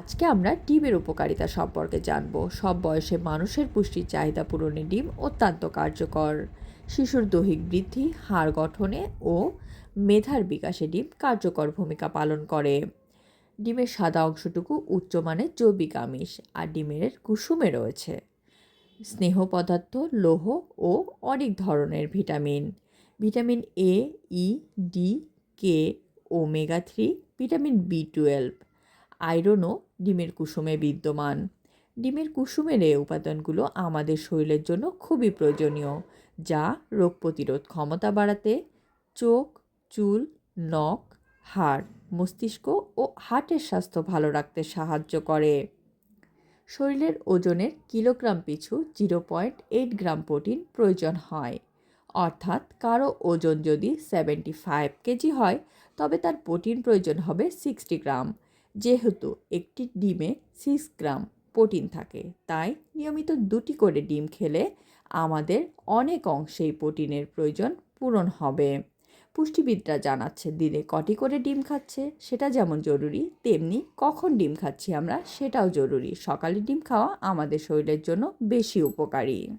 আজকে আমরা ডিমের উপকারিতা সম্পর্কে জানব। সব বয়সে মানুষের পুষ্টির চাহিদা পূরণে ডিম অত্যন্ত কার্যকর। শিশুর দৈহিক বৃদ্ধি, হাড় গঠনে ও মেধার বিকাশে ডিম কার্যকর ভূমিকা পালন করে। ডিমের সাদা অংশটুকু উচ্চমানের জৈবিক আমিষ আর ডিমের কুসুমে রয়েছে। স্নেহ পদার্থ, লৌহ ও অনেক ধরনের vitamin. Vitamin A, E, D, K, omega three, vitamin B twelve. আয়রনও ডিমের কুসুমে বিদ্যমান। ডিমের কুসুমের এই উপাদানগুলো আমাদের শরীরের জন্য খুবই প্রয়োজনীয়, যা রোগ প্রতিরোধ ক্ষমতা বাড়াতে, চোখ, চুল, নখ, হাড়, মস্তিষ্ক ও হার্টের স্বাস্থ্য ভালো রাখতে সাহায্য করে। শরীরের ওজনের কিলোগ্রাম পিছু zero point eight gram protein প্রয়োজন হয়। অর্থাৎ কারও ওজন যদি সেভেন্টি ফাইভ কেজি হয়, তবে তার প্রোটিন প্রয়োজন হবে সিক্সটি গ্রাম। যেহেতু একটি ডিমে সিক্স গ্রাম প্রোটিন থাকে, তাই নিয়মিত দুটি করে ডিম খেলে আমাদের অনেক অংশেই প্রোটিনের প্রয়োজন পূরণ হবে। পুষ্টিবিদরা জানাচ্ছে, দিনে কটি করে ডিম খাচ্ছে? সেটা যেমন জরুরি, তেমনি কখন ডিম খাচ্ছি আমরা সেটাও জরুরি। সকালে ডিম খাওয়া আমাদের শরীরের জন্য বেশি উপকারী।